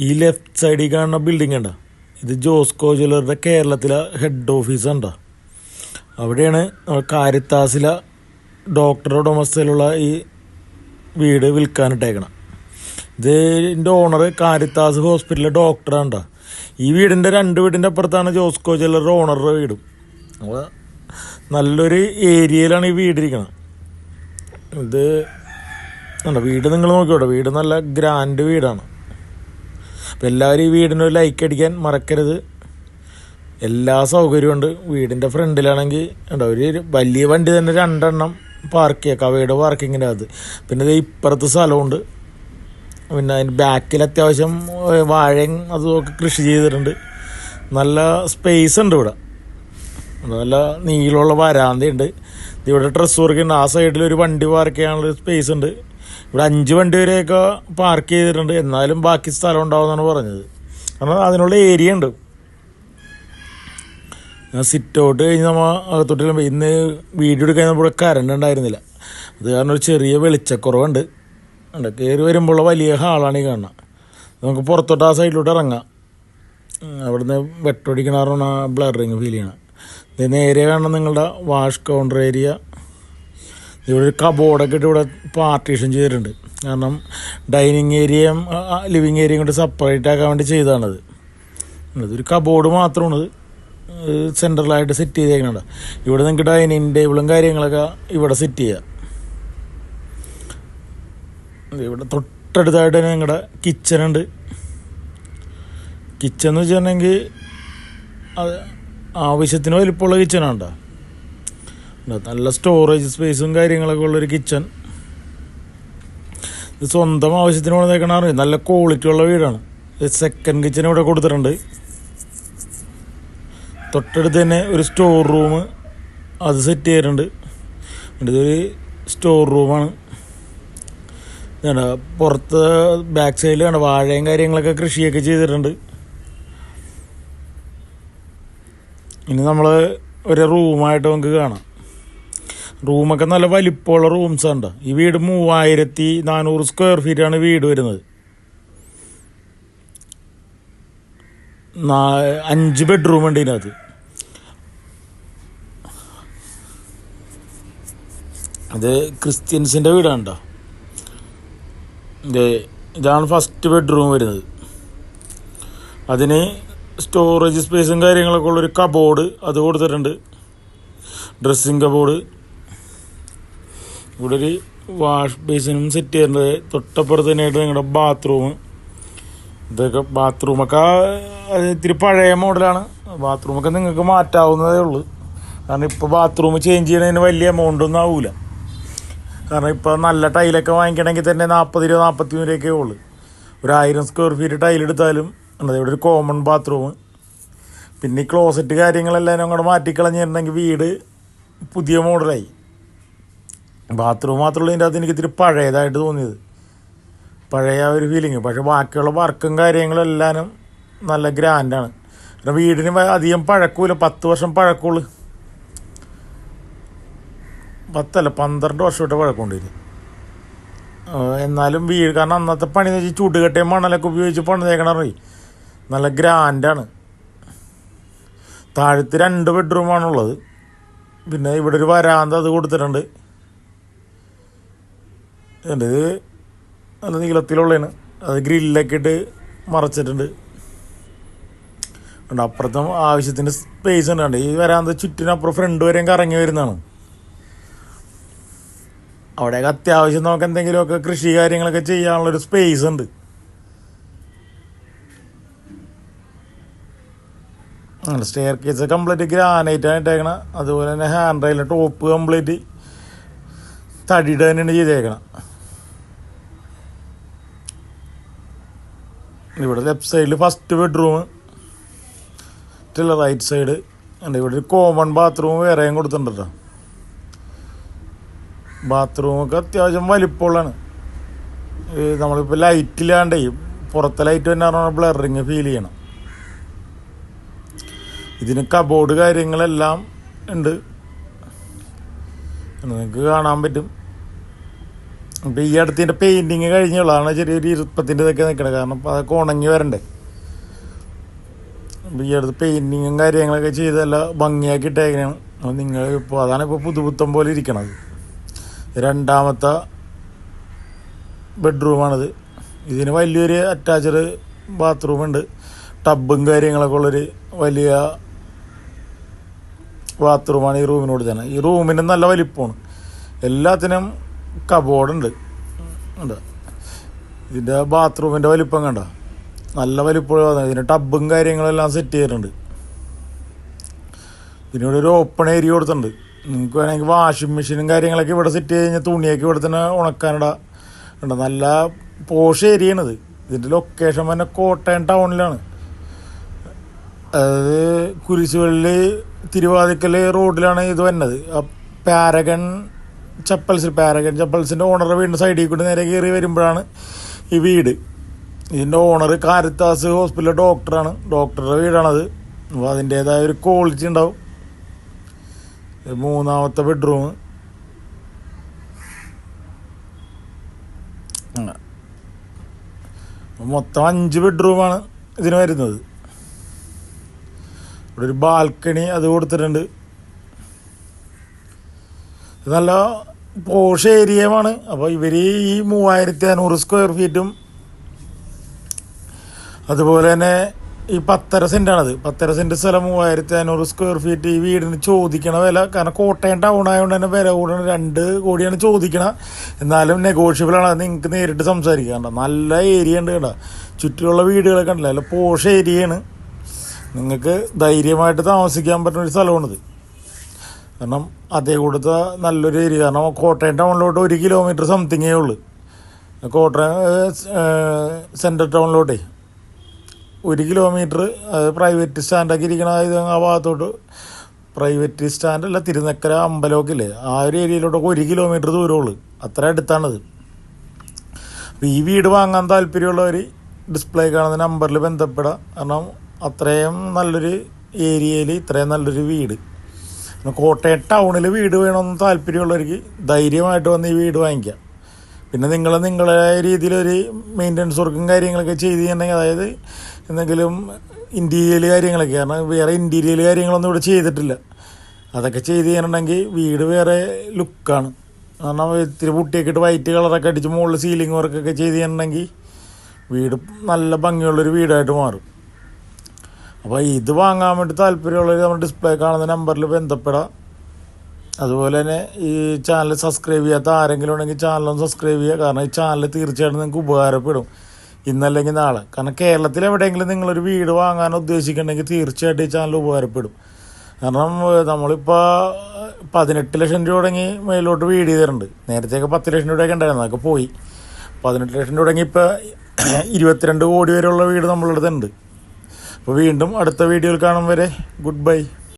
ഈ ലെഫ്റ്റ് സൈഡിൽ കാണുന്ന ബിൽഡിംഗ് ഉണ്ടോ ഇത് ജോസ്കോ ജ്വല്ലറിയുടെ കേരളത്തിലെ ഹെഡ് ഓഫീസ് ഉണ്ടോ അവിടെയാണ് കാരിത്താസിലെ ഡോക്ടർ ഉടമസ്ഥയിലുള്ള ഈ വീട് വിൽക്കാനിട്ടേക്കണം. ഇതിന്റെ ഓണർ കാരിത്താസ് ഹോസ്പിറ്റലിലെ ഡോക്ടറാണ് ട്ടോ. ഈ വീടിന്റെ രണ്ട് വീടിന്റെ അപ്പുറത്താണ് ജോസ്കോ ജ്വല്ലറിയുടെ ഓണറുടെ വീടും. അപ്പോൾ നല്ലൊരു ഏരിയയിലാണ് ഈ വീടിരിക്കുന്നത് ഇത് വീട് നിങ്ങൾ നോക്കിയോട്ടെ വീട് നല്ല ഗ്രാൻഡ് വീടാണ്. അപ്പം എല്ലാവരും ഈ വീടിന് ഒരു ലൈക്ക് അടിക്കാൻ മറക്കരുത്. എല്ലാ സൗകര്യവും ഉണ്ട്. വീടിന്റെ ഫ്രണ്ടിലാണെങ്കിൽ ഉണ്ടോ ഒരു വലിയ വണ്ടി തന്നെ രണ്ടെണ്ണം പാർക്ക് ചെയ്യാം. കവയുടെ പാർക്കിങ്ങിന്റെ അത്. പിന്നെ ഇത് ഇപ്പുറത്ത് സ്ഥലമുണ്ട്. പിന്നെ അതിന്റെ ബാക്കിൽ അത്യാവശ്യം വാഴയും അതുമൊക്കെ കൃഷി ചെയ്തിട്ടുണ്ട്. നല്ല സ്പേസ് ഉണ്ട് ഇവിടെ. നല്ല നീളമുള്ള വരാന്തയുണ്ട്. ഇവിടെ ഡ്രസ്സ് വർക്ക് ഉണ്ട് ആ സൈഡിൽ ഒരു വണ്ടി പാർക്ക് ചെയ്യാനുള്ള സ്പേസ് ഉണ്ട്. ഇവിടെ അഞ്ച് വണ്ടി വരെയൊക്കെ പാർക്ക് ചെയ്തിട്ടുണ്ട്. എന്നാലും ബാക്കി സ്ഥലം ഉണ്ടാവുമെന്നാണ് പറഞ്ഞത്. കാരണം അതിനുള്ള ഏരിയ ഉണ്ട്. സിറ്റ് ഔട്ട് കഴിഞ്ഞ് നമ്മൾ അകത്തോട്ട് ഇന്ന് വീഡിയോ എടുക്കാൻ നമ്മുടെ കറണ്ട് ഉണ്ടായിരുന്നില്ല. അത് കാരണം ഒരു ചെറിയ വെളിച്ചക്കുറവുണ്ട്. ഉണ്ട് കയറി വരുമ്പോൾ വലിയ ഹാളാണ് ഈ കാണുന്നത് നമുക്ക് പുറത്തോട്ട് ആ സൈഡിലോട്ട് ഇറങ്ങാം. അവിടുന്ന് വെട്ടൊടിക്കണ ബ്ലറിങ് ഫീൽ ചെയ്യണം. നേരെ കാണണം നിങ്ങളുടെ വാഷ് കൗണ്ടർ ഏരിയ ഇവിടെ ഒരു കബോർഡൊക്കെ ഇട്ട് ഇവിടെ പാർട്ടീഷൻ ചെയ്തിട്ടുണ്ട്. കാരണം ഡൈനിങ് ഏരിയയും ലിവിങ് ഏരിയയും കൊണ്ട് സെപ്പറേറ്റ് ആക്കാൻ വേണ്ടി ചെയ്തതാണത്. ഇതൊരു കബോർഡ് മാത്രമാണ് സെൻട്രലായിട്ട് സെറ്റ് ചെയ്തേക്കുന്നുണ്ട് ഇവിടെ നിങ്ങൾക്ക് ഡൈനിങ് ടേബിളും കാര്യങ്ങളൊക്കെ ഇവിടെ സെറ്റ് ചെയ്യാം. ഇവിടെ തൊട്ടടുത്തായിട്ട് തന്നെ നിങ്ങളുടെ കിച്ചനുണ്ട് കിച്ചൺ എന്ന് വെച്ചിട്ടുണ്ടെങ്കിൽ അത് ആവശ്യത്തിന് വലിപ്പമുള്ള കിച്ചണാണ് കേട്ടോ നല്ല സ്റ്റോറേജ് സ്പേസും കാര്യങ്ങളൊക്കെ ഉള്ളൊരു കിച്ചൺ ഇത് സ്വന്തം ആവശ്യത്തിന് അറിയാം നല്ല ക്വാളിറ്റി ഉള്ള വീടാണ്. സെക്കൻഡ് കിച്ചൺ ഇവിടെ കൊടുത്തിട്ടുണ്ട്. തൊട്ടടുത്ത് തന്നെ ഒരു സ്റ്റോർ റൂം അത് സെറ്റ് ചെയ്തിട്ടുണ്ട്. ഇതൊരു സ്റ്റോർ റൂമാണ് പുറത്ത് ബാക്ക് സൈഡിൽ കണ്ട വാഴയും കാര്യങ്ങളൊക്കെ കൃഷിയൊക്കെ ചെയ്തിട്ടുണ്ട്. ഇനി നമ്മൾ ഒരു റൂമായിട്ട് നമുക്ക് കാണാം. റൂമൊക്കെ നല്ല വലിപ്പമുള്ള റൂംസ് ഉണ്ട് ഈ വീട് മൂവായിരത്തി നാനൂറ് സ്ക്വയർ ഫീറ്റ് ആണ് വീട് വരുന്നത്. അഞ്ച് ബെഡ്റൂം ഉണ്ട് ഇതിനകത്ത്. അത് ക്രിസ്ത്യൻസിന്റെ വീടാണ് കേട്ടോ. ഇത് ഇതാണ് ഫസ്റ്റ് ബെഡ്റൂം വരുന്നത്. അതിന് സ്റ്റോറേജ് സ്പേസും കാര്യങ്ങളൊക്കെ ഉള്ളൊരു കബോർഡ് അത് കൊടുത്തിട്ടുണ്ട്. ഡ്രസ്സിങ് കബോർഡ് ഇവിടെ ഒരു വാഷ് ബേസിനും സെറ്റ് ചെയ്യേണ്ടത് തൊട്ടപ്പുറത്ത് തന്നെയായിട്ട് നിങ്ങളുടെ ബാത്റൂം ഇതൊക്കെ ബാത്റൂമൊക്കെ ഇത്തിരി പഴയ മോഡലാണ് ബാത്റൂമൊക്കെ നിങ്ങൾക്ക് മാറ്റാവുന്നതേ ഉള്ളൂ. കാരണം ഇപ്പോൾ ബാത്റൂം ചേഞ്ച് ചെയ്യണതിന് വലിയ എമൗണ്ട് ഒന്നും ആവില്ല കാരണം ഇപ്പോൾ നല്ല ടൈലൊക്കെ വാങ്ങിക്കണമെങ്കിൽ തന്നെ നാൽപ്പത് രൂപ നാൽപ്പത്തി മൂന്ന് രൂപയൊക്കെ ഉള്ളൂ. ഒരു ആയിരം സ്ക്വയർ ഫീറ്റ് ടൈൽ എടുത്താലും ഇവിടെ ഒരു കോമൺ ബാത്റൂം പിന്നെ ഈ ക്ലോസറ്റ് കാര്യങ്ങളെല്ലാം അങ്ങോട്ട് മാറ്റിക്കളഞ്ഞിട്ടുണ്ടെങ്കിൽ വീട് പുതിയ മോഡലായി ബാത്റൂം മാത്രമുള്ളതിന്റെ അകത്ത് എനിക്ക് ഇത്തിരി പഴയതായിട്ട് തോന്നിയത്. പഴയ ഒരു ഫീലിങ് പക്ഷേ ബാക്കിയുള്ള വർക്കും കാര്യങ്ങളും എല്ലാം നല്ല ഗ്രാൻഡാണ് കാരണം വീടിന് അധികം പഴക്കൂല. പത്ത് വർഷം പഴക്കമുള്ളൂ പത്തല്ല പന്ത്രണ്ട് വർഷമായിട്ട് പഴക്കമുണ്ട് ഇത് എന്നാലും വീട് കാരണം അന്നത്തെ പണി എന്ന് വെച്ചാൽ ചൂട്ടുകെട്ടയും മണലൊക്കെ ഉപയോഗിച്ച് പണിതേക്കണറി നല്ല ഗ്രാൻഡാണ് താഴത്ത് രണ്ട് ബെഡ്റൂമാണുള്ളത് പിന്നെ ഇവിടെ ഒരു വരാന്ത അത് കൊടുത്തിട്ടുണ്ട്. ഉണ്ട്. ഇത് നല്ല നീളത്തിലുള്ളതാണ്. അത് ഗ്രില്ലൊക്കെ ഇട്ട് മറച്ചിട്ടുണ്ട്. ഉണ്ട് അപ്പുറത്തും ആവശ്യത്തിന് സ്പേസ് ഉണ്ട്? ഈ വരാന്ത ചുറ്റിനപ്പുറം ഫ്രണ്ട് വരെയും കറങ്ങി വരുന്നതാണ്. അവിടെയൊക്കെ അത്യാവശ്യം നമുക്ക് എന്തെങ്കിലുമൊക്കെ കൃഷി കാര്യങ്ങളൊക്കെ ചെയ്യാനുള്ളൊരു സ്പേസ് ഉണ്ട്. സ്റ്റെയർ കേസ് കംപ്ലീറ്റ് ഗ്രാനൈറ്റ് ആണ് ഇട്ടേക്കണം. അതുപോലെ തന്നെ ഹാൻഡ് റൈലിന്റെ ടോപ്പ് കംപ്ലീറ്റ് തടിയുടെ തന്നെയാണ് ചെയ്തേക്കണം. ഇവിടെ ലെഫ്റ്റ് സൈഡിൽ ഫസ്റ്റ് ബെഡ്റൂം റൈറ്റ് സൈഡ് ഉണ്ട് ഇവിടെ ഒരു കോമൺ ബാത്റൂം വേറെയും കൊടുത്തിട്ടുണ്ട് ബാത്റൂമൊക്കെ അത്യാവശ്യം വലിപ്പമുള്ളതാണ്. നമ്മളിപ്പോൾ ലൈറ്റില്ലാണ്ടേ പുറത്തെ ലൈറ്റ് തന്നെ പറഞ്ഞാൽ ബ്ലറിങ് ഫീൽ ചെയ്യണം. ഇതിന് കബോർഡ് കാര്യങ്ങളെല്ലാം ഉണ്ട്. നിങ്ങൾക്ക് കാണാൻ പറ്റും. അപ്പം ഈ അടുത്തിന്റെ പെയിന്റിങ് കഴിഞ്ഞുള്ളതാണ് ചെറിയൊരു ഇരുപ്പത്തിന്റെ ഇതൊക്കെ നിൽക്കണത് കാരണം അപ്പോൾ അതൊക്കെ ഉണങ്ങി വരണ്ടേ. അപ്പോൾ ഈ അടുത്ത് പെയിന്റിങ്ങും കാര്യങ്ങളൊക്കെ ചെയ്തല്ല ഭംഗിയാക്കി ഇട്ടേക്കണം. അപ്പോൾ നിങ്ങൾ ഇപ്പോൾ അതാണ് ഇപ്പോൾ പുതുപുത്തം പോലെ ഇരിക്കണത്. രണ്ടാമത്തെ ബെഡ്റൂമാണിത് ഇതിന് വലിയൊരു അറ്റാച്ച്ഡ് ബാത്റൂമുണ്ട് ടബും കാര്യങ്ങളൊക്കെ ഉള്ളൊരു വലിയ ബാത്റൂമാണ് ഈ റൂമിനോട് തന്നെ ഈ റൂമിന് നല്ല വലിപ്പമാണ്. എല്ലാത്തിനും കബോർഡുണ്ട് ഉണ്ട്. ഇതിന്റെ ബാത്റൂമിന്റെ വലിപ്പം കണ്ട? നല്ല വലിപ്പം ഇതിന് ടബും കാര്യങ്ങളെല്ലാം സെറ്റ് ചെയ്തിട്ടുണ്ട്. ഇതിനോട് ഒരു ഓപ്പൺ ഏരിയ കൊടുത്തിട്ടുണ്ട്. നിങ്ങൾക്ക് വേണമെങ്കിൽ വാഷിംഗ് മെഷീനും കാര്യങ്ങളൊക്കെ ഇവിടെ സെറ്റ് ചെയ്ത് കഴിഞ്ഞാൽ തുണിയൊക്കെ ഇവിടെ തന്നെ ഉണക്കാനിട. ഉണ്ട് നല്ല പോഷ് ആണിത് ഇതിന്റെ ലൊക്കേഷൻ തന്നെ കോട്ടയം ടൗണിലാണ് അതായത് കുരിശുപള്ളി തിരുവാതിക്കൽ റോഡിലാണ് ഇത് വന്നത് പാരഗൺ ചപ്പൽസ് പാരഗൺ ചപ്പൽസിന്റെ ഓണർ വീടിന്റെ സൈഡിൽ കൂടി നേരെ കയറി വരുമ്പോഴാണ് ഈ വീട്. ഇതിന്റെ ഓണർ കാരിത്താസ് ഹോസ്പിറ്റലിലെ ഡോക്ടറാണ് ഡോക്ടറുടെ വീടാണത്. അപ്പോൾ അതിന്റേതായ ഒരു ക്വാളിറ്റി ഉണ്ടാവും. മൂന്നാമത്തെ ബെഡ്റൂം മൊത്തം അഞ്ച് ബെഡ്റൂമാണ് ഇതിന് വരുന്നത്. ഇവിടെ ഒരു ബാൽക്കണി അത് കൊടുത്തിട്ടുണ്ട്. നല്ല പോഷ് ഏരിയമാണ് അപ്പോൾ ഇവർ ഈ മൂവായിരത്തി അഞ്ഞൂറ് സ്ക്വയർ ഫീറ്റും അതുപോലെ തന്നെ ഈ പത്തര സെന്റാണത് പത്തര സെന്റ് സ്ഥലം മൂവായിരത്തി അഞ്ഞൂറ് സ്ക്വയർ ഫീറ്റ് ഈ വീടിന് ചോദിക്കണ വില. കാരണം കോട്ടയം ടൗൺ ആയതുകൊണ്ട് തന്നെ വില കൂടണം രണ്ട് കോടിയാണ് ചോദിക്കണ. എന്നാലും നെഗോഷ്യബിൾ ആണ്. അത് നിങ്ങൾക്ക് നേരിട്ട് സംസാരിക്കാം കണ്ടോ നല്ല ഏരിയ ഉണ്ട് കേട്ടോ. ചുറ്റുമുള്ള വീടുകളൊക്കെ ഉണ്ടല്ലോ. അല്ല പോഷ ഏരിയയാണ്. നിങ്ങൾക്ക് ധൈര്യമായിട്ട് താമസിക്കാൻ പറ്റുന്ന ഒരു സ്ഥലമാണിത്. കാരണം അതേ കൊടുത്ത നല്ലൊരു ഏരിയ. കാരണം കോട്ടയം ടൗണിലോട്ട് ഒരു കിലോമീറ്റർ സംതിങ്ങേ ഉള്ളൂ. കോട്ടയം സെൻട്രൽ ടൗണിലോട്ടേ ഒരു കിലോമീറ്റർ അത് പ്രൈവറ്റ് സ്റ്റാൻഡൊക്കെ ഇരിക്കണ ആ ഭാഗത്തോട്ട്. പ്രൈവറ്റ് സ്റ്റാൻഡല്ല തിരുനക്കര അമ്പലമൊക്കെ ഇല്ലേ? ആ ഒരു ഏരിയയിലോട്ടൊക്കെ ഒരു കിലോമീറ്റർ ദൂരമുള്ളൂ. അത്ര അടുത്താണത്. അപ്പോൾ ഈ വീട് വാങ്ങാൻ താല്പര്യമുള്ളവർ ഡിസ്പ്ലേ കാണുന്ന നമ്പറിൽ ബന്ധപ്പെടാം. കാരണം അത്രയും നല്ലൊരു ഏരിയയിൽ ഇത്രയും നല്ലൊരു വീട്. പിന്നെ കോട്ടയം ടൗണിൽ വീട് വേണമെന്ന് താല്പര്യമുള്ളവർക്ക് ധൈര്യമായിട്ട് വന്ന് ഈ വീട് വാങ്ങിക്കാം. പിന്നെ നിങ്ങൾ നിങ്ങളുടേതായ രീതിയിലൊരു മെയിന്റനൻസ് വർക്കും കാര്യങ്ങളൊക്കെ ചെയ്ത് ചെയ്യണമെങ്കിൽ അതായത് എന്തെങ്കിലും ഇന്റീരിയൽ കാര്യങ്ങളൊക്കെ കാരണം വേറെ ഇന്റീരിയൽ കാര്യങ്ങളൊന്നും ഇവിടെ ചെയ്തിട്ടില്ല. അതൊക്കെ ചെയ്ത് ചെയ്യണമെങ്കിൽ വീട് വേറെ ലുക്കാണ് കാരണം ഇത്തിരി പുട്ടിയൊക്കെ ഇട്ട് വൈറ്റ് കളറൊക്കെ അടിച്ച് മുകളിൽ സീലിംഗ് വർക്കൊക്കെ ചെയ്ത് ചെയ്യണമെങ്കിൽ വീട് നല്ല ഭംഗിയുള്ളൊരു വീടായിട്ട് മാറും. അപ്പോൾ ഇത് വാങ്ങാൻ വേണ്ടി താല്പര്യമുള്ളവർ നമ്മൾ ഡിസ്പ്ലേ കാണുന്ന നമ്പറിൽ ബന്ധപ്പെടാം. അതുപോലെ തന്നെ ഈ ചാനൽ സബ്സ്ക്രൈബ് ചെയ്യാത്ത ആരെങ്കിലും ഉണ്ടെങ്കിൽ ചാനലൊന്ന് സബ്സ്ക്രൈബ് ചെയ്യുക. കാരണം ഈ ചാനൽ തീർച്ചയായിട്ടും നിങ്ങൾക്ക് ഉപകാരപ്പെടും. ഇന്നല്ലെങ്കിൽ നാളെ. കാരണം കേരളത്തിൽ എവിടെയെങ്കിലും നിങ്ങളൊരു വീട് വാങ്ങാൻ ഉദ്ദേശിക്കുന്നുണ്ടെങ്കിൽ തീർച്ചയായിട്ടും ഈ ചാനൽ ഉപകാരപ്പെടും. കാരണം നമ്മളിപ്പോൾ പതിനെട്ട് ലക്ഷം രൂപ തുടങ്ങി മേലോട്ട് വീട് ചെയ്തിട്ടുണ്ട്. നേരത്തെയൊക്കെ പത്ത് ലക്ഷം രൂപയൊക്കെ ഉണ്ടായിരുന്നു. അതൊക്കെ പോയി. പതിനെട്ട് ലക്ഷം രൂപ തുടങ്ങി ഇപ്പോൾ ഇരുപത്തിരണ്ട് കോടി വരെയുള്ള വീട് നമ്മളുടെ അടുത്തുണ്ട്. അപ്പോൾ വീണ്ടും അടുത്ത വീഡിയോയിൽ കാണും വരെ. Good bye